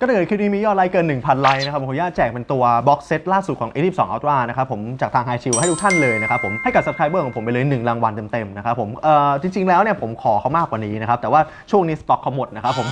ก็ถ้าเกิดคลิปนี้มียอดไลค์เกิน 1,000 ไลค์นะครับผมขออนุญาตแจกเป็นตัวบ็อกเซตล่าสุดของ A22 Ultra นะครับผมจากทาง High Chill ให้ทุกท่านเลยนะครับผมให้กับ subscriber ของผมไปเลย 1 รางวัลเต็มๆนะครับผมเอ่อจริงๆแล้วเนี่ยผมขอเขามากกว่านี้นะครับแต่ว่าช่วงนี้สต็อกเขาหมดนะครับผม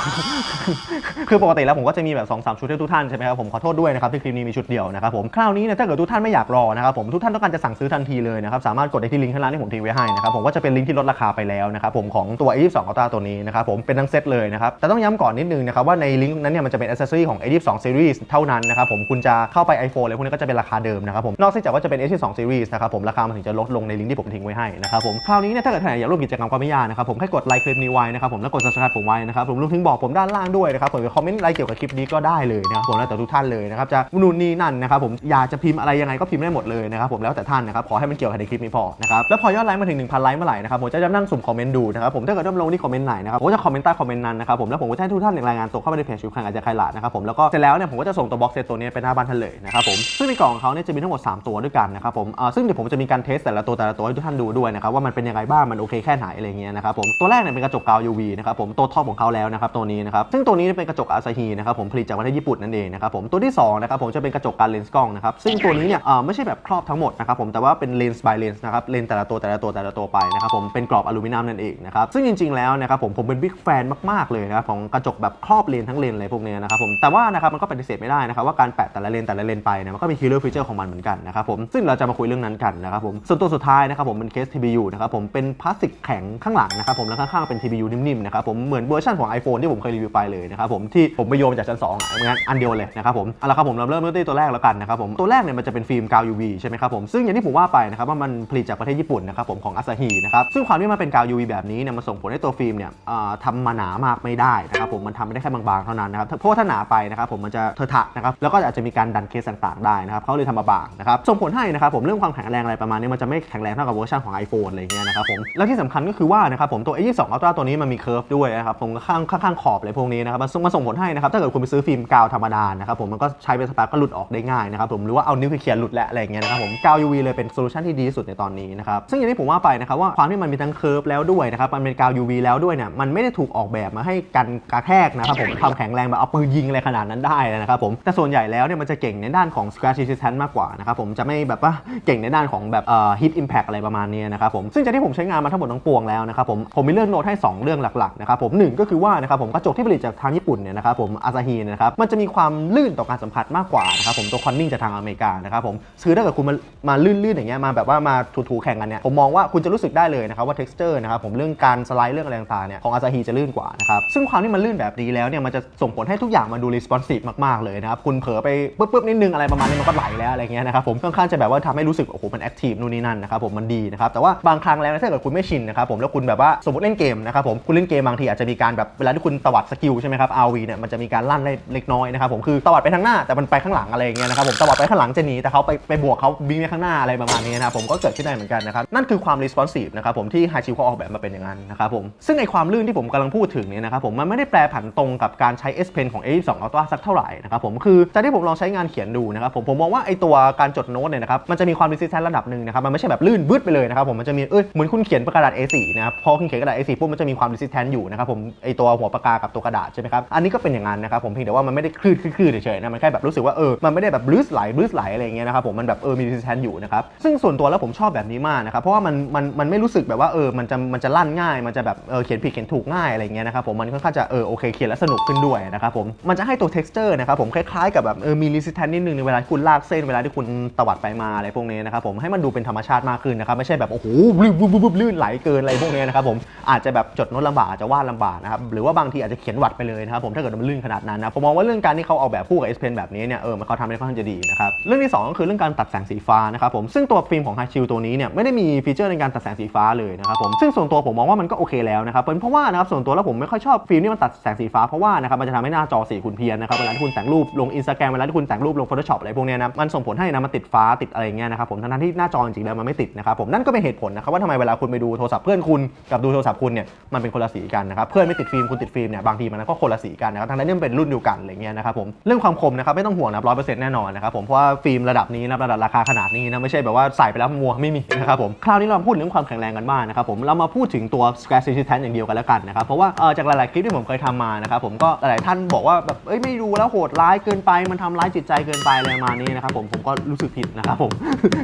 คือปกติแล้วผมก็จะมีแบบ2-3ชุดให้ทุกท่านใช่ไหมครับผมขอโทษด้วยนะครับที่คลิปนี้มีชุดเดียวนะครับผมคราวนี้เนี่ยถ้าเกิดทุกท่านไม่อยากรอนะครับผมทุกท่านต้องการจะสั่งซื้อทันทีเลยนะครับสามารถกดได้ที่ลิงก์ข้างล่างที่ผมทิ้งไว้ให้นะครับผมก็จะเป็นลิงก์ที่ลดราคาไปแล้วนะครับผมของตัว A22 Ultra ตัวนี้นะครับผมเป็นทั้งเซตเลยนะครับแต่ต้องย้ำก่อนนิดนึงนะครับว่าในลิงก์นั้นเนี่ยมันจะเป็น accessory ของ A22 Series เท่านั้นนะครับผมคุณจะเข้าไป iPhone อะไรพวกนี้ก็จะเป็นราคาเดิมนะครับผมนอกจากว่าจะเป็น A22 Series นะครับผมราคามันถึงจะลดลงในลิงก์ที่ผมทิ้งไว้ให้นะครับผมคราวนี้เนี่ยถ้าเกิดท่านไหนอยากร่วมกิจกรรมก็ไม่ยากนะครับผมแค่กดไลค์คลิปนี้ไว้นะครับผมแล้วกด subscribe ผมไว้นะครับผมรวมถึงบอกผมด้านล่างด้วยนะครับผมคอมเมนต์อะไรเกี่ยวกับคลิปนี้ก็ได้เลยนะครับผมแล้วแต่ทุกท่านเลยนะครับจะนู่นนี่นั่นนะครับผมอยากจะพิมพ์อะไรยังไงก็พิมพ์ได้หมดเลยนะครับผมแล้วแต่ท่านนะครับขอให้มันเกี่ยวกับในคลิปนี้พอนะครับแล้วพอยอดไลค์มาถึง1,000ไลค์เมื่อไหร่นะครับผมจะนั่งสุ่มคอมเมนต์ดูนะครับผมถ้าเกิดว่าลงที่คอมเมนต์ไหนนะครับผมจะคอมเมนต์ใต้คอมเมนต์นั้นนะครับผมแล้วผมก็จะให้ทุกท่านรายงานตัวเข้าไปในเพจชิวคังอาจจะใครละนะครับผมแล้วก็เสร็จแล้วเนี่ยผมก็จะส่งตัวบ็อกเซตตัวนี้ไปหน้าบ้านท่านเลยนะครับผมซึ่งในกล่องของเขาเนี่ยจะมีทั้งหมด 3 ตัวด้วยกันนะครับผมอ่าซึ่งเดี๋ยวผมจะมีการเทสแต่ละตัวแต่ละตัวให้ทุกท่านดูด้วยนะครับว่ามันเป็นยังไงบ้างมันโอเคแค่ไหนอะไรเงี้ยนะครับผมตัวแรกเนี่ยเป็นกระจกกาว UV นะครับผมตัวท็อปของเขาแล้วนะครับตัวนี้นะครับซึ่งตัวนี้เป็นกระจกอาซาฮีนะครับผมผลิตจากประเทศญี่ปุ่นนั่นเองนะครับผมตัวที่สองนะครับผมจะเป็นกระจกการเลนส์กล้องนะครับซึ่งตัวนี้เนี่ยอ่าไม่ใช่แบบครอบทั้งหมดนะครับผมแต่ว่าเป็นเลนส์ by เลนส์นะครับเลนส์แต่ละตัวแต่ละตัวแต่ละตัวไปนะครับผมเป็นกรอบอลูมิเนียมนั่นเองนะครับซึ่งจริง ๆแล้วนะครับผมผมเป็นบิ๊กแฟนมากๆเลยนะครับของกระจกแบบครอบเลนทั้งเลนอะไรพวกเนี้ยนะครับผมแต่ว่านะครับมันก็ปฏิเสธไม่ได้นะครับว่าการแปะแต่ละเลนแต่ละเลนไปเนี่ยมันก็มีคิลเลอร์ฟีเจอร์ของมันเหมือนกันนะครับผมซึ่งเราจะมาคุยเรื่องนั้นกันนะครับผมส่วนตัวสุดท้ายนะครับผมเป็นเคส TPU นะครับผมเป็นพลาสติกแข็งข้างหลังนะครับผมแล้วข้างๆเป็น TPU นิ่มๆนะครับผมเหมือนเวอร์ชันของ iPhone ที่ผมเคยรีวิวไปเลยนะครับผมที่ผมไปโยมจากชั้น2อะงั้นอันเดียวเลยนะครับผมเอาละครับผมเราเริ่มเริ่มที่ตัวแรกแล้วกันนะครับผมตัวแรกเนี่ยมันจะเป็นฟิล์มกาว UV ใช่ไหมครับผมซึ่งอย่างที่ผมว่าไปนะครับว่ามันผลิตจากประเทศญี่ปุ่นนะครับผมของอาซาฮีนะครับซึ่งความที่มันเป็นกาว UV แบบนี้เนี่ยมันส่งผลให้ตัวฟิล์มเนี่ยอ่าทำมาหนามากไม่ได้นะครับผมมันทำไม่ได้แค่บางๆเท่านั้นนะครับเพราะว่าถ้าหนาไปนะครับผมมันจะเทอะทะนะครับแล้วก็อาจจะมีการดันเคสต่างๆได้นะครับเขาเลยทำมาบางนะครับส่งผลให้นะครับผมเรื่องความแข็งแรงอะไรประมาณนี้มันจะไม่แข็งแรงเท่ากับเวอร์ชันของ iPhone อะไรเงี้ยนะครับผมแล้วที่สำคัญก็คือว่านะครับผมตัว A22 Ultra ตัวนี้มันมีเคิร์ฟด้วยนะครับผมข้างข้างขอบอะไรพวกนี้นะครับมันส่งมาส่งผลให้นะครับถ้าเกิดคุณไปซื้อฟิล์มกาวธรรมดานะครับผมมันก็ใช้เป็นสปาร์กก็หลุดออกได้ง่ายนะครับผมหรือว่าเอานิ้วเขียนหลุดแหละอะไรอย่างเงี้ยนะครับผมกาว UV เลยเป็นโซลูชันที่ดีที่สุดในตอนนี้นะครับซึ่งอย่างที่ผมว่าไปนะครับว่าความที่มันมีทั้งเคิร์ฟแล้วด้วยนะครับมันเป็นกาว UV แล้วด้วยเนี่ยมันไม่ได้ถูกออกแบบมาให้กันกระแทกนะครับผมความแข็งแรงแบบเอาปืนยิงอะไรขนาดนั้นได้นะครับผมแต่ส่วนใหญ่แล้วเนี่ยมันจะเก่งในด้านของ scratch resistance มากกว่านะครับผมจะไม่แบบว่าเก่งในด้านของแบบเอ่อ hit impact อะไรประมาณนี้นะครับผมซึ่งจากที่ผมใช้งานมาทั้งหมดทั้งปวงแล้วนะครับผมผมมีเรื่องโน้ตให้ 2 เรื่องหลักๆนะครับผมหนึ่งก็คือว่านะครับผมกระจกที่ผลิตจากทางญี่ปุ่นเนี่ยนะครับผมอาซาฮีนะครับมันจะมีความลื่นต่อการสัมผัสมากกว่านะครับผมตัวคอนนิ่งจากทางอเมริกานะครับผมคือถ้าเกิดคุณมามาลื่นๆอย่างเงี้ยมาแบบว่ามาถูๆแข่งกันเนี่ยผมมองว่าคุณจะรู้สึกได้เลยนะครับว่า texture นะครับผมเรื่องการสไลด์เรื่องอะไรต่างๆเนี่ยของอาซาฮีจะลื่นกว่านะครับซึ่งความที่มันลื่นแบบนี้แล้วเนี่ยมันจะส่งผลให้ทุกอย่างางมันดู responsive มากๆเลยนะครับคุณเผลอไปปุ๊บๆนิดนึงอะไรประมาณนี้มันก็ไหลแล้วอะไรเงี้ยนะครับผมค่อนข้างจะแบบว่าทำให้รู้สึกโอ้โหมัน active นู่นนี่นั่นนะครับผมมันดีนะครับแต่ว่าบางครั้งแล้วถ้าเกิดคุณไม่ชินนะครับผมแล้วคุณแบบว่าสมมติเล่นเกมนะครับผมคุณเล่นเกมบางทีอาจจะมีการแบบเวลาที่คุณตวัดสกิลใช่ไหมครับ RV เนี่ยมันจะมีการลั่นได้เล็กน้อยนะครับผมคือตวัดไปทางหน้าแต่มันไปข้างหลังอะไรเงี้ยนะครับผมตวัดไปข้างหลังจะหนีแต่เขาไปไปบวกเขาบิงไปข้างหน้าอะไรประมาณนี้นะครับผมก็เกิดขึ้นได้เหมือนกันนะครับนั่นคือความ responsive นะครับผมที่ High Chill เขาออกแบบมาเป็นอย่างนั้นนะครับผมซึ่งไอความลื่นที่ผมกำลังพูดถึงเนี่ยนะครับผมมันไม่ได้แปลผันตรงกับการใช้ S Pen ของ A22 Ultra สักเท่าไหร่นะครับผมคือจากที่ผมลองใช้งานเขียนดูนะครับผมผมมองว่าไอตัวการจดโน้ตเนี่ยนะครับมันจะมีความ resistance ระดับหนึ่งนะครับมันไม่ใช่แบบลื่นบึ้ดไปเลยนะครับผมมันจะมีเอ้ยเหมือนคุณเขียนกระดาษ A4 นะครับพอคุณเขียนกระดาษ A4 ปุ๊บมันจะมีความ resistance อยู่นะครับผมไอตัวหัวปากกากับตัวกระดาษใช่ไหมครับอันนี้ก็เป็นอย่างนั้นนะครับผมเพียงแต่ว่ามันไม่ได้คลื่นคลื่นเฉยๆนะมันแค่แบบรู้สึกว่าเออมันไม่ได้แบบบลูสไหลบลูสไหลอะไรเงี้ยนะครับผมมันแบบเออมี resistance อยู่นะครับซึ่งส่วนตัวแล้วผมชอบแบบนี้มากนะครับเพราะว่ามันมันมันไม่รู้สึกแบบว่าเออมันจะมันจะลั่นง่ายมันจะแบบเออเขียนผิดเขียนถูกง่ายอะไรเงี้ยนะครับผมมันค่อนข้างจะเออโอเคเขียนแล้วสนุกขึ้นด้วยนะครับผมมันจะให้ตัว texture นะครับผมคล้ายๆกับแบบเออมี resistance นิดนึงในเวลาคุณลากเส้นเวลาที่คุณตวัดไปมาอะไรพวกนี้นะครับผมให้มันดูเป็นธรรมชาติมากขึ้นนะครับไม่ใช่แบบโอ้โหลื่นบึ้บลื่นไหลเกินอะไรพวกนี้นะครับผมอาจจะแบบจดโน้ตลำบากอาจจะวาดลำบากนะครับหรือว่าบางทีอาจจะเขียนวัดไปเลยนะครับผมถ้าเกิดมันลื่นขนาดนั้นนะผมมองว่าเรื่องการที่เขาออกแบบคู่กับ S Pen แบบนี้เนี่ยเออมันเขาทำได้ค่อนข้างจะดีนะครับเรื่องที่สองก็คือเรื่องการตัดแสงสีฟ้านะครับผมซึ่งตัวฟิล์มของ High Shield ตัวนี้เนี่ยไม่ได้มีฟีเจอร์ในการตัดแสงสีฟ้าเลยนะครับผมซึ่งส่วนตัวผมมองว่ามันก็โอเคแล้วนะครับเป็นเพราะว่านะครับส่วนตัวแล้วผมไม่ค่อยชอบฟิล์มที่มันตัดแสงสีฟ้าเพราะว่านะครับมันจะทำให้หน้าจอสีขุ่นเพียนนะครับเวลาที่คุณแต่งรูปลง Instagram เวลาที่คุณแต่งรูปลง Photoshop อะไรพวกเนี้ยนะมันส่งผลให้นะมันติดฟ้าติดอะไรเงี้ยนะครับผมทั้งๆที่หน้าจอจริงๆแล้วมันไม่ติดนะครับผมนั่นก็เป็นเหตุผลนะครับว่าทำไมเวลาคุณไปดูโทรศัพท์เพื่อนคุณกับดูโทรศัพท์คุณเนี่ยมันเป็นคนละสีกันนะครับเพื่อนไม่ติดฟิล์มคุณติดฟิล์มเนี่ยบางทีมันก็คนละสีกันนะครับทั้งนั้นที่มันเป็นรุ่นเดียวกันอะไรเงี้ยนะครับผมเรื่องความคมนะครับไม่ต้องห่วงนะร้อยเปอร์เซ็นต์แน่นอนนะครับผมเพราะว่าฟิล์มระดับนี้นะระดับราคาขนาดนี้นะไม่ใช่แบบว่าใส่ไปแล้วมัวไม่มีนะครับผมคราวนี้เราพูดเรื่องความแข็งแรงกันบ้างนะครับผมเรามาพูดถึงตัว scratch resistance อย่างเดียวกันแล้วกันนะครับเพราะว่าจากหลายๆคลิปที่ผมเคยทำมานะครับผมก็หลายท่านบอกว่าว่าแบบเอ้ยไม่ดูแล้วโหดร้ายเกินไป มันทำร้ายจิตใจเกินไปอะไรประมาณนี้นะครับผมผมก็รู้สึกผิดนะครับผม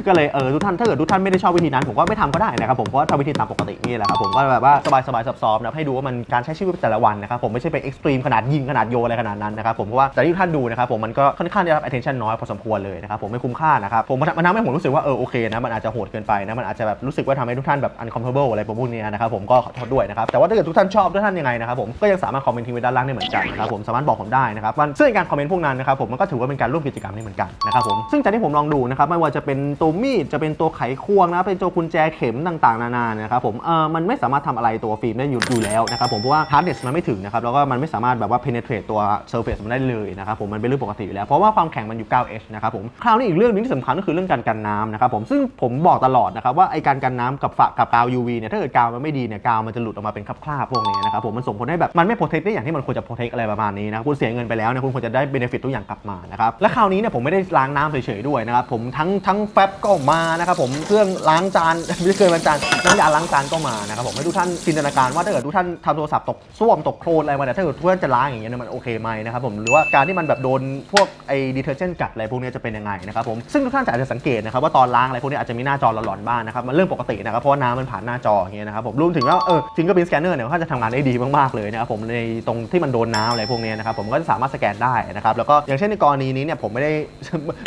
ก็เลยเออทุกท่านถ้าเกิดทุกท่านไม่ได้ชอบวิธีนั้นผมก็ไม่ทำก็ได้นะครับผมเพราะทำวิธีตามปกตินี่แหละครับผมก็แบบว่าสบายๆซับซ้อนนะครับให้ดูว่ามันการใช้ชีวิตแต่ละวันนะครับผมไม่ใช่ไปเอ็กซ์ตรีมขนาดยิงขนาดโยอะไรขนาดนั้นนะครับผมเพราะว่าแต่ที่ทุกท่านดูนะครับผมมันก็ค่อนข้างได้รับ attention น้อยพอสมควรเลยนะครับผมไม่คุ้มค่านะครับผมมันมันทำให้ผมรู้สึกว่าเออโอเคนะมันอาจจะโหดเกินไปนะมันอาจจะแบบรู้สึกว่าทำให้ทุกท่านแบบ uncomfortable อะไรพวกนี้นะครับผมก็ขอโทษด้วยนะครับแต่ว่าถ้าเกิดทุกท่านชอบทุกท่านยังไงนะครับผมก็ยังสามารถคอมเมนต์ทิ้งไว้ด้านล่างได้เหมือนกันนะครับผมสามารถบอกผมได้นะครับมันซึ่งการคอมเมนต์พวกนั้นนะครับผมมันก็ถือว่าเป็นการร่วมกิจกรรมนี้เหมือนกันนะครับผมซึ่งจากที่ผมลองดูนะครับไม่ว่าจะเป็นตัวมีดจะเป็นตัวไขควงนะเป็นตัวกุญแจเข็มต่างๆ นานานะครับผมเออมันไม่สามารถทำอะไรตัวฟิล์มได้อยู่อยู่แล้วนะครับผมเพราะว่า hardness มันไม่ถึงนะครับแล้วก็มันไม่สามารถแบบว่า penetrate ตัว surface มันได้เลยนะครับผมมันเป็นเรื่องปกติอยู่แล้ว เพราะว่าความแข็งมันอยู่ 9H นะครับผมคราวนี้อีกเรื่องหนึงที่สำคัญก็คือเรื่องการกันน้ำนะครับผมซึ่งผมบอกตลอดนะครับว่าไอการกันน้ำกับฝากับกาว UV เนี่ยถ้าเกิดกาวมันไม่ดีเนี่ยกาวมันจะหลุดออกมาเป็นคราบๆพวกนี้นะครับผมมันส่งผลให้แบบมันไม่ protect ได้อย่างที่มันควรจะ protect อะไรประมาณนี้นะคุณเสียเงินไปแล้วเนี่ยคุณควรจะได้ benefit ทุกอย่างกลับมานะครับและคราวนี้เนี่ยผมไม่ได้ล้างน้ำเฉยๆด้วยนะครับผมทั้งทั้งแฟบก็มานะครับผมเครื่องล้างจานไม่ใช่เครื่องล้างจานน้ำยาล้างจานก็มานะครับผมให้ทุกท่านจินตนาการว่าถ้าเกิดทุกท่านทำโทรศัพท์ตกส้วมตกโคลนอะไรมาเนี่ยถ้าเกิดทุกท่านจะล้างอย่างเงี้ยมันโอเคไหมนะครับผมหรือว่าการที่มันแบบโดนพวกไอ้ดีเทอร์เจนต์กัดอะไรพวกนี้จะเป็นยังไงนะครับผมซึ่งทุกท่านอาจจะสังเกตนะครับว่าตอนล้างอะไรพวกนี้อาจจะมีหน้าจอหลอนๆบ้างนะครับมันเรื่องปกตินะครับเพราะว่าน้ำมันผ่านหน้าจออย่างเงี้ยนะครับผมรวมถึงว่าเออฟิงเกอร์พินสแกนเนอร์เนี่ยเขาจะทำงานได้ดีมากๆเลยนะครับผมในตรงที่มันโดนน้ำอะไรพวกนี้นะครับผมก็จะสามารถสแกนได้นะครับแล้วก็อย่างเช่นในกรณีนี้เนี่ยผมไม่ได้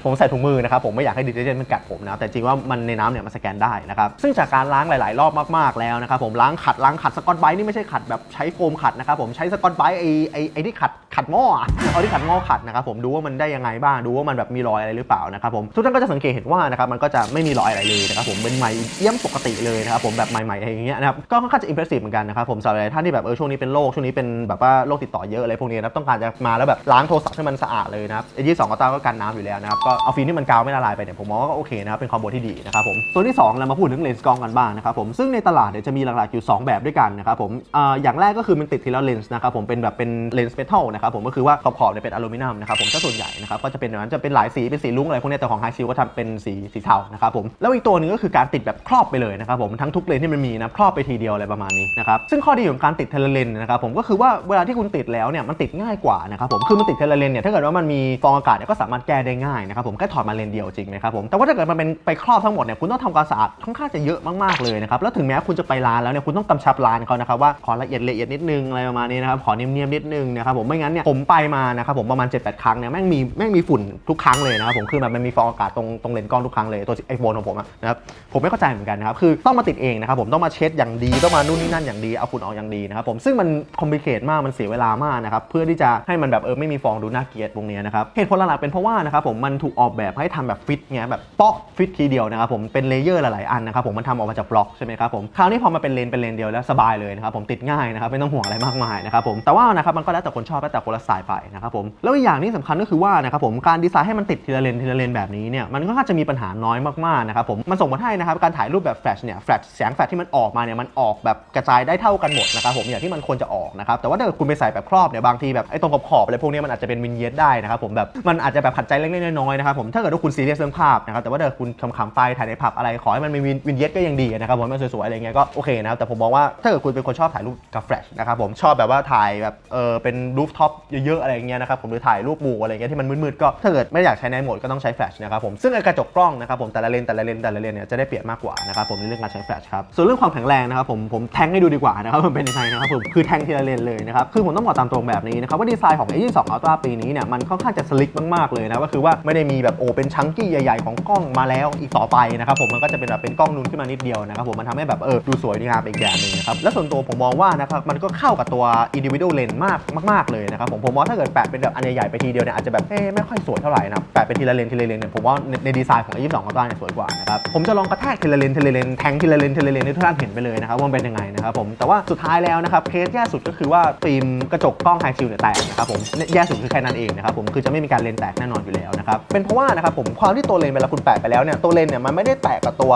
ผมใส่ถุงมือนะครับผมไม่อยากให้ดีเทอร์เจนมันกัดผมนะแต่จริงว่ามันในน้ำเนี่ยมันสแกนได้นะครับซึ่งจากการล้างหลาย ๆ รอบมากๆแล้วนะครับผมล้างขัดล้างขัดสกอตไบรท์นี่ไม่ใช่ขัดแบบใช้โฟมขัดนะครับผมใช้สกอตไบรท์ไอ้ไอ้ไอ้ที่ขัดขัดหม้อเอาที่ขัดหม้อขัดนะครับผมดูว่ามันได้ยังไงบ้างดูว่ามันแบบมีรอยอะไรหรือเปล่านะครับผมทุกท่านก็จะสังเกตเห็นว่านะครับมันก็จะไม่มีรอยอะไรเลยนะครับผมเป็นใหม่เอี่ยมปกติเลยนะครับผมแบบใหม่ๆอะไรอย่างเงี้ยนะครับก็ค่อนข้างจะอิมเพรสซีฟเหมือนกันนะครับผมสำหรับท่านที่แบบเออช่วงนี้เป็นโรคช่วงนี้เป็นแบบว่าโรคติดต่อเยอะอะไรพวกนี้นะต้องการจะมาแล้วแบบล้างโทรศัพท์ให้มันสะอาดเลยนะครับไอ้ยี่สองก็ตาก็กันน้ำอยู่แล้วนะครับก็เอาฟิล์มที่มันกาวไม่ละลายไปเนี่ยผมมองว่าก็โอเคนะครับเป็นคอมโบที่ดีนะครับผมตัวนที่สองเรามาพูดถึงเลนส์กล้องกันบ้างนะครับผมซึ่งในตลาดเนี่ยจะมีหลักๆอยู่สองแบบด้วยกันนะครับผมออย่างแรกก็คือมันติดทีละเลนส์นะครับผมเป็นแบบเป็นเลนส์เมทัลนะครับผมก็คือว่าขอบๆเนี่ยเป็นอลูมิเนียมนะครับผมถ้าส่วนใหญ่นะครับก็จะเป็นแบบนั้นจะเป็นหลายสีเป็นสีลุ้งอะไรพวกนี้แต่ของไฮชิลก็ทำเป็นสีสีเทานะครับผมแล้วอีกตัวนึงก็คือการติดแบบครอบไปเลยนะครับผมทั้งทุกเลนส์ที่มันมีนะครอบไปทีเดียวอะไรประมาณนี้นะครับซึ่งข้อดีของการติดเทเลเลนนะครับผมก็คือว่าเวลาที่คุณติดแล้วเนี่ยมันติดง่ายกว่านะครับผมคือมันติดเทเลเลนเนี่ยถ้าเกิดว่ามันมีฟองอากาศเนี่ยก็สามารถแก้ได้ง่ายนะครับผมแค่ถอดมาเลนเดียวจริงไหมครับผมแต่ว่าถ้าเกิดมันเป็นไปครอบทั้งหมดเนี่ยคุณต้องทำความสะอาดค่อนข้างจะเยอะมากๆเลยนะครับแล้วถึงแม้คุณจะไปร้านแล้วเนี่ยคุณต้องกำชับร้านเขานะครับว่าขอละเอียดละเอียดนิดนึงอะไรประมาณนี้นะครับขอเนียมๆนิดนึงนะครับผมไม่งั้นเนี่ยผมไปมานะครับผมประมาณ 7-8 ครั้งเนี่ยแม่งมีแม่งมีฝุ่นทุกครั้งเลยนะครับผมคือแบบมันมีฟองอากาศตรงตรงเลนกล้องทุกครั้งเลยตัวไอโฟนของผมนะครับผมไม่เข้าใจเหมือนกันนะครับคือต้องมาติดเองนะครับผมต้องมาเช็ดอย่างดีต้องมานู่นนี่นั่นอย่างดีเอาฝุ่นออกอย่างดีนะครับผมซึ่งมันคอมพลีเคทมากมันเสียเวลามากนะครับเพื่อที่จะให้มันแบบเออไม่มีฟองดูน่าเกลียดตรงนี้นะครับเหตุผลหลักๆเป็นเพราะว่านะครับผมมันถูกออกแบบให้ทำแบบฟิตเงี้ยแบบเปาะฟิตทีเดียวนะครับผมเป็นเลเยอร์หลายๆอันนะครับผมมันทำออกมาจากบล็อกใช่ไหมครับผมคราวนี้พอมาเป็นเลนเป็นเลนเดียวแล้วสบายเลยนะครับผมติดง่ายนะครับไม่ต้องห่วงอะไรมากมายนะครับผมแต่ว่านะครับมันก็แล้วแต่คนชอบแล้วแต่คนละสายไปนะครับผมแล้วอีกอย่างที่สำคัญก็คือว่านะครับผมการดีไซน์ให้มันติดทีละเลนทีละเลนแบบนี้เนี่ยมันก็จะมีปัญหาน้อยมากๆนะครับผมมันส่งผลให้นะครับการถ่ายรูปแบบแฟลชเนี่ยแฟลชแสงแฟลชที่มันออกมาเนี่ยมันออกแบบกระจายได้เท่ากันหมดนะครับผมอย่างที่มันควรจะออกนะครับแต่ว่าถ้าเกิดคุณไปใส่แบบครอบเนี่ยบางทีแบบไอ้ตรงขอบอะไรพวกนี้มันอาจจะเป็นวินเยสได้นะครับผมแบบมันอาจจะแบบขัดใจเล็กๆน้อยๆนะครับผมถ้าเกิดว่าคุณซีเรียสเรื่องภาพนะครับแต่ว่าถ้าคุณขำๆไปถ่ายในผับอะไรขอให้มันมีวินเยสก็ยังดีนะครับผมมันสวยๆอะไรเงี้ยก็โอเคนะครับแต่ผมมองว่าถ้าเกิดคุณเป็นคนชอบถ่ายรูปกับแฟลชนะครับผมชอบแบบว่าถ่ายแบบเออเป็นรูฟท็อปเยอะๆอะไรเงี้ยนะครับผมหรือถ่ายรูปหมู่อะไรเงี้ยที่มันมืดๆก็ถ้าเกิดไม่อยากใช้ในโหมดก็ต้องใช้แฟลชนะครับผมซึ่งกระจกกล้องนะครับผมแต่ละเลนแต่ละเลนแต่ละเลนเนี่ยจะได้เปรียบมากกว่านะครับผมในเรื่องการใช้แฟลชครับส่วนเรื่องความแข็งแรงนะครับผมผมแทงให้ดูดีกว่านะครับมันเป็นยังไงนะครับผมคือแทงทีละเลนเลยนะครับคือผมต้องบอกตามตรงแบบนี้นะครับว่าดีไซน์ของ A22 Ultra ปีนี้เนี่ยมันค่อนข้างจะสลิกมากๆเลยนะก็คือว่าไม่ได้มีแบบโอเป็นชังกี้ใหญ่ๆของกล้องมาแล้วอีกต่อไปนะครับผมมันก็จะเป็นแบบเป็นกล้องนูนขึ้นมานิดเดียวนะครับผมมันทำให้แบบเออดูสวยดีงามอีกแบบหนึงนะครับและส่วนตัวผมมองว่านะครับมันก็เข้ากับตัว individual lens มากมาก ๆเลยนะครับผมผมว่าถ้าเกิดแปะเป็นแบบอันใหญ่ๆไปทีเดียวเนี่ยอาจจะแบบเอ๊ไม่ค่อยสวยเท่าไหร่นะแปะเป็นทีละเลนทีละเลนเนี่ยผมว่าในในดีไซน์ของ A22 Ultra เนี่ยสวยกว่านะครับผมจะลองกระแทกทีละเลนทีละเลนแทงทีละเลนทีละเลนให้ทุกท่านเห็นไปเลยนะครับว่ามันเป็นยังไงนะครับผมแต่ว่าสุดท้ายแล้วนะครับเคสแย่สุดก็คือว่าฟิล์มกระจกกล้องไฮชิลเนี่ยแตกครับผมแย่สุดคือแค่นั้นเองนะครับผมคือจะไม่มีการเลนแตกแน่นอนอยู่แล้วนะครับเป็นเพราะว่านะครับผมความที่ตัวเลนเวลาคุณแปะไปแล้วเนี่ยตัวเลนเนี่ยมันไม่ได้แตกกับตัว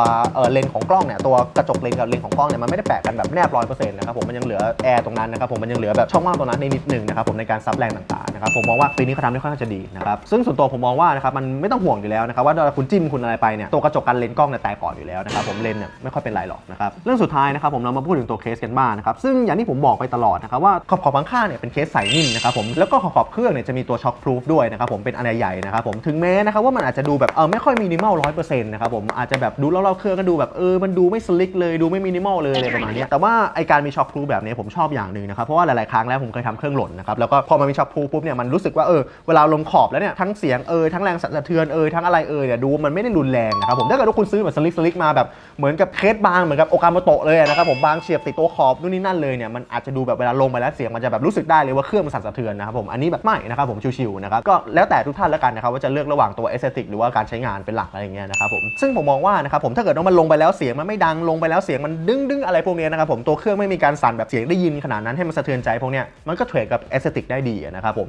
เลนของกล้องเนี่ยตัวกระจกเลนกับเลนของกล้องเนี่ยมันไม่ได้แปะกันแบบแนบร้อยเปอร์เซ็นต์นะครับผมมันยังเหลือแอร์ตรงนั้นนะครับผมมันยังเหลือแบบช่องว่างตรงนั้นในนิดหนึงนะครับผมในการซับแรงต่างๆ นะครับผมมองว่าปีนี้เขาทำได้ค่อนข้างจะดีนะครับซึ่งส่วนตัวผมมองว่านะครับมันไม่ต้องห่วงอยู่แล้วนะครับว่าเวลาคุณจิ้มคุณอะไรไปเนี่ยตัวกระจกกันเลนส์กล้องเนี่ยแตกก่อนอยู่แล้วนะครับผมเลนส์เนี่ยไม่ค่อยเป็นไรหรอกนะครับเรื่องสุดท้ายนะครับผมเรามาพูดถึงตัวเคสกันบ้างนะครับซึ่งอย่างที่ผมบอกไปตลอดนะครับว่าขอบขอบข้างเนี่ยเป็นเคสใสนิ่มนะครับผมแล้วก็ขอบขอบเครื่องเนี่ยจะมีตัวช็อคพรูฟด้วยนะครับผมเป็นอันใหญ่นะครับผมถึงแม้นะครับว่ามันอาจจะดูแบบเออไม่ค่อยมินิมอลร้อยเปอร์เซ็นต์นะครับผมอาจจะแบบดูแล้วเราเครื่องก็ดูแบบเออมันดูไม่สลิกเลยดูไม่มินิมอลเลยอะไรประมาณนี้แต่ว่าไอการมีช็อคพรูฟแบบนี้ผมชอบอย่างหนึ่งนะครับเพราะว่าหลายๆครั้งแล้วผมเคยทำเครื่องหล่นนะครับแล้วก็พอมันมีช็อคพรูฟปุ๊บเนี่ยมันรู้สึกว่าเออเวลาลมขอบแล้วเนี่ยทั้งเสียงเออทั้งแรงสั่นสะเทือนเออทั้งอะไรเออเนี่ยดูมันไม่ได้รุนแรงนะครับผมถ้าเกิดว่าคุณซื้อแบบสลิกสลิกมาแบบเหมือนกับเคสบางเหมือนกับโอกาโมโตะเลยนะครับผมบางเฉียบติดตัวขอบนู่นนี่นั่นเลยเนี่ยมันอาจจะดูแบบเวลาลงไปแล้วเสียงมันจะแบบรู้สึกได้เลยว่าเครื่องมันสั่นสะเทือนนะครับผมอันนี้แบบไม่นะครับผมชิวๆนะครับก็แล้วแต่ทุกท่านแล้วกันนะครับว่าจะเลือกระหว่างตัวเอสเตติกหรือว่าการใช้งานเป็นหลักอะไรอย่างเงี้ยนะครับผมซึ่งผมมองว่านะครับผมถ้าเกิดว่ามันลงไปแล้วเสียงมันไม่ดังลงไปแล้วเสียงมันดึงดึงอะไรพวกเนี้ยนะครับผมตัวเครื่องไม่มีการสั่นแบบเสียงได้ยินขนาดนั้นให้มันสะเทือนใจพวกเนี้ยมันก็เทรดกับเอสเตติกได้ดีนะครับผม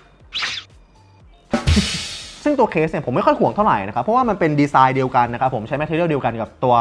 ซึ่งตัวเคสเนี่ยผมไม่ค่อยห่วงเท่าไหร่นะครับเพราะว่ามันเป็นดีไซน์เดียวกันนะครับผมใช้แมทเทอเรียลเดียวกันกับตัว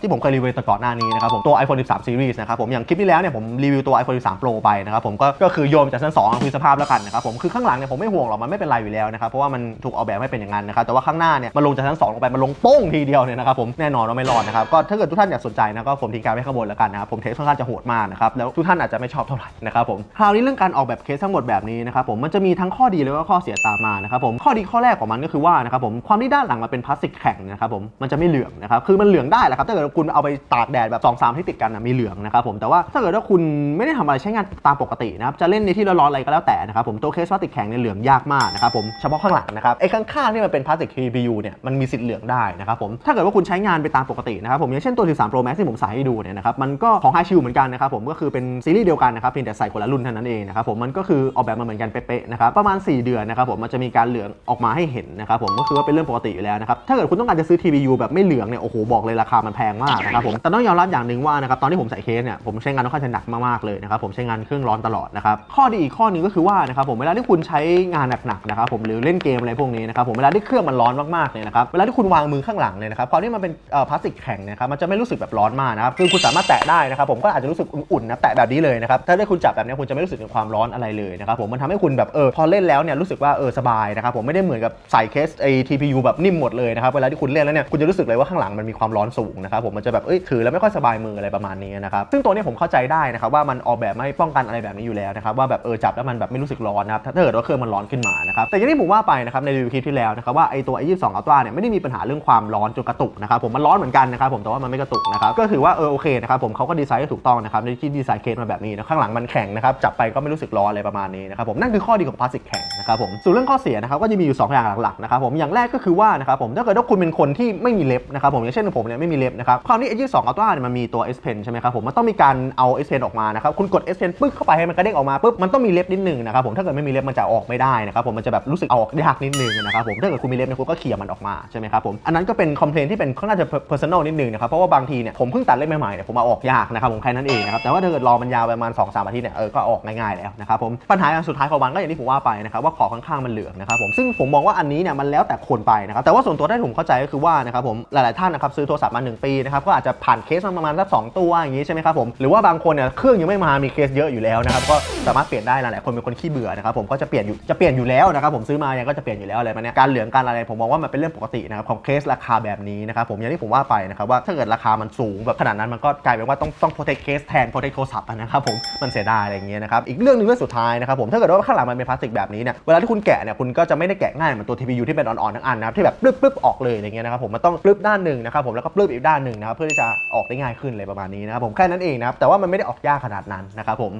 ที่ผมเคยรีวิวแต่ก่อนหน้านี้นะครับผมตัว iPhone 13 Series นะครับผมอย่างคลิปที่แล้วเนี่ยผมรีวิวตัว iPhone 13 Pro ไปนะครับผมก็ก็คือโยมจากชั้น2คือสภาพแล้วกันนะครับผมคือข้างหลังเนี่ยผมไม่ห่วงหรอกมันไม่เป็นไรอยู่แล้วนะครับเพราะว่ามันถูกออกแบบให้เป็นอย่างนั้นนะครับแต่ว่าข้างหน้าเนี่ยมันลงจากชั้น2ลงไปมันลงโป้งทีเดียวเนี่ยนะครับผมแน่นอนว่าไม่รอดนะครับก็ถ้าเกิดทุกท่านอยากสนใจนะก็ผมทิ้งการไว้ข้างบนแล้วกันนะครับผมเทสค่อนข้างจะโหดมากนะครับแล้วทุกท่านอาจจะไม่ชอบเท่าไหร่นะครับผมคราวนี้เรื่องการออกแบบเคสทั้งหมดแบบนี้นะครับผมมันจะมีทั้งข้อดีแล้วก็ข้อเสียตามมานะครับผมข้อดีข้อแรกกของมันก็คือว่านะครับผมความที่ด้านหลังมันเป็นพลาสติกแข็งนะครับผมมันจะไม่เหลืองนะครับคือมันเหลืองได้แหละครับถ้าเกิดคุณเอาไปตากแดดแบบ2อสามที่ติดกันนะมีเหลืองนะครับผมแต่ว่าถ้าเกิดว่าคุณไม่ได้ทำอะไรใช้งานตามปกตินะครับจะเล่นในที่ร้อนๆอะไรก็แล้วแต่นะครับผมตัวเคสพลาสติกแข็งเนี่ยเหลืองยากมากนะครับผมเฉพาะข้างหลังนะครับไอ้ข้างๆที่มันเป็นพลาสติก TPU เนี่ยมันมีสิทธิ์เหลืองได้นะครับผมถ้าเกิดว่าคุณใช้งานไปตามปกตินะครับผมอย่างเช่นตัว 13 Pro Max ที่ผมใส่ให้ดูเนี่ยนะครับมันก็ของ High Shield เหมือนกันนะครับผมก็คือเป็นซีรีส์เดียวกันนะครับเพียงแต่ใส่คนละรุ่นเท่านั้นเองนะครับผมมันก็คือออกแบบมาเหมือนกันเป๊ะๆนะครับประมาณ 4 เดือนนะครับผมมันจะมีการเหลืองออกมาให้เห็นนะครับผมก็คือว่าเป็นเรื่องปกติอยู่แล้วนะครับถ้าเกิดคุณต้องการจะซื้อ TPU แบบไม่เหลืองเนี่ยโอ้โหบอกเลยราคามันแพงมากนะครับผมแต่ต้องยอมรับอย่างหนึ่งว่านะครับตอนที่ผมใส่เคสเนี่ยผมใช้งานค่อนข้างจะหนักมากๆเลยนะครับผมใช้งานเครื่องร้อนตลอดนะครับข้อดีอีกข้อหนึงก็คือว่านะครับผมเวลาที่คุณใช้งานหนักๆนะครับผมหรือเล่นเกมอะไรพวกนี้นะครับผมเวลาที่เครื่องมันร้อนมากๆเนี่ยนะครับเวลาที่คุณวางมือข้างหลังเนี่ยนะครับความที่มันเป็นเอ่อพลาสติกแข็งเนะครับมันจะไม่รู้สึกแบบร้อนมากนะครับคือคุณสามารถแตะได้นะครับผมก็อาจจะรู้สึกอุ่นๆนะแตะแบบนี้เลยนะครับถ้าได้คุณจับแบบนี้คุณจะไม่รู้สึกถึงความร้อนอะไรเลยนะครับผมมันทำให้คุณแบบเออพอเล่นแล้วเนี่ยรู้สึกว่าเออสบายนะครับผมไม่ได้เหมือนกับใส่เคสไอ้ TPU แบบนิ่มหมดเลยนะครับเวลาที่คุณเล่นแล้วเนี่ยคุณจะรู้สึกเลยว่าข้างหลังมันมีความร้อนสูงนะครับผมมันจะแบบเอ้ยถือแล้วไม่ค่อยสบายมืออะไรประมาณนี้นะครับซึ่งตัวนี้ผมเข้าใจได้นะครับว่ามันออกแบบไมาให้ป้องกันอะไรแบบนี้อยู่แล้วนะครับว่าแบบเออจับแล้วมันแบบไม่รู้สึกร้อนนะครับถ้าเกิดว่าเครื่องมันร้อนขึ้นมานะครับแต่อย่างที่ผมว่าไปนะครับในรีวิวคลิปที่แล้วนะครับว่าไอตัว i22 Ultra เนี่ยไม่ได้มีปัญหาเรื่องความร้อนจนกระตุกนะครับผมมันร้อนเหมือนกันนะครับผมแต่ว่ามันไม่กระตุกนะครับก็ถือว่าเออโอเคนะครับผมเขาก็ดีไซน์ได้ถูกต้องนะครับในที่ดีไซน์เคสมาแบบนี้นะข้างหลังมันแข็งนะครับจับไปก็ไม่รู้สึกร้อนอะไรประมาณนี้นะครับผมนั่นคือข้อดีของพลาสติกแข็งนะครับผมส่วนเรื่องข้อเสียนะครับก็จะมีอยู่2อย่างางหลักๆนะครับผมอย่างแรกก็คือว่านะครับผมถ้าเกิดว่าคุณเป็นคนที่ไม่มีเล็บนะครับผมอย่างเช่นผมเนี่ยไม่มีเล็บนะครับความที่ i22 Ultra เนี่ยมันมีตัว S Pen ใช่ไหมครับผมมันต้องมีการเอา S Pen ออกมานะครับคุณกด S Pen ปึ๊กเข้าไปให้มันกระเด้งออกมาปุ๊บมันต้องมีเล็บนิดหนึงนะครับผมถ้าเกิดไม่มีเล็บมันจะออกไม่ได้นะครับผมมันจะแบบรู้สึกเอาออกยากนิดนึงนะครับผมถ้าเกิดคุณมีเล็บเนี่ยคุณก็เขี่ยมันออกมาใช่ไหมครับผมอันนั้นก็เป็นคอมเพลนที่เป็นค่อนข้างจะ personal นิดนึงนะครับเพราะว่าบางทีเนี่ยผมเพิ่งตัดเล็บใหม่ๆเนี่ยผมเอาออกยากนะครับผมแค่นั้นเองนะครับแต่ว่าถ้าเกิดรอมันยาวประมาณ2-3อาทิตย์เนี่ยเออก็ออกง่ายๆแล้วนะครับผมปัญหาอย่างสุดท้ายของมันก็อย่างที่ผมว่าไปนะครับว่าขอข้างๆมันเหลืองนะครับผมซึ่งผมมองว่าอันนี้เนี่ยมันแล้วแต่คนไปนะครับแต่ว่าส่วนตัวที่ผมเข้าใจก็คือว่านะครับผมหลายๆท่านนะครับซื้อโทรศัพท์มา 1 ปีนะครับก็อาจจะผ่านเคสมาประมาณสักสองตัวอย่างนี้ใช่ไหมครับผมหรือว่าบางคนเนี่ยเครื่องยังไม่มามีเคสเยอะอยู่แล้วนะครับก็สามารถเปลี่ยนได้หลายๆคนเป็นคนขี้เบื่อนะครับผมก็จะเปลี่ยนอยู่จะเปลี่ยนอยู่แล้วนะครับผมซื้อมายังก็จะเปลี่ยนอยู่แล้วอะไรมาเนี่ยการเหลืองการอะไรผมมองว่ามันเป็นเรื่องปกตินะครับของเคสราคาแบบนี้นะครับผมอย่างที่ผมว่าไปนะครับว่าถ้าเกิดราคามันสูงแบบขนาดนั้นมันก็กลายเป็นว่าต้องต้อง protect case แทน protect โทรศัพท์นะครับผมมันเสียดายอะไรอย่างเงี้ยนะครับอีกเรื่องนึงเรื่องสุดท้ายนะครับผมถ้าเกิดว่าข้างหลังมันเป็นพลาสติกแบบนี้เนี่ยเวลาที่คุณแกะเนี่ยคุณก็จะไม่ได้แกะง่ายเหมือนตัว TPU ที่เป็นอ่อนๆทั้งอันนะครับที่แบบปลึบๆออกเลยอะไรเงี้ยนะครับผมมันต้องปลึบด้านหนึ่งนะครับผมแล้วก็ปลึบอีกด้านหนึ่งนะครับเพื่อที่จะออกได้ง่ายขึ้นเลยประมาณนี้นะครับผมแค่นั้นเองนะครับแต่ว่ามันไม่ได้ออกยากขนาดนั้นนะครับผม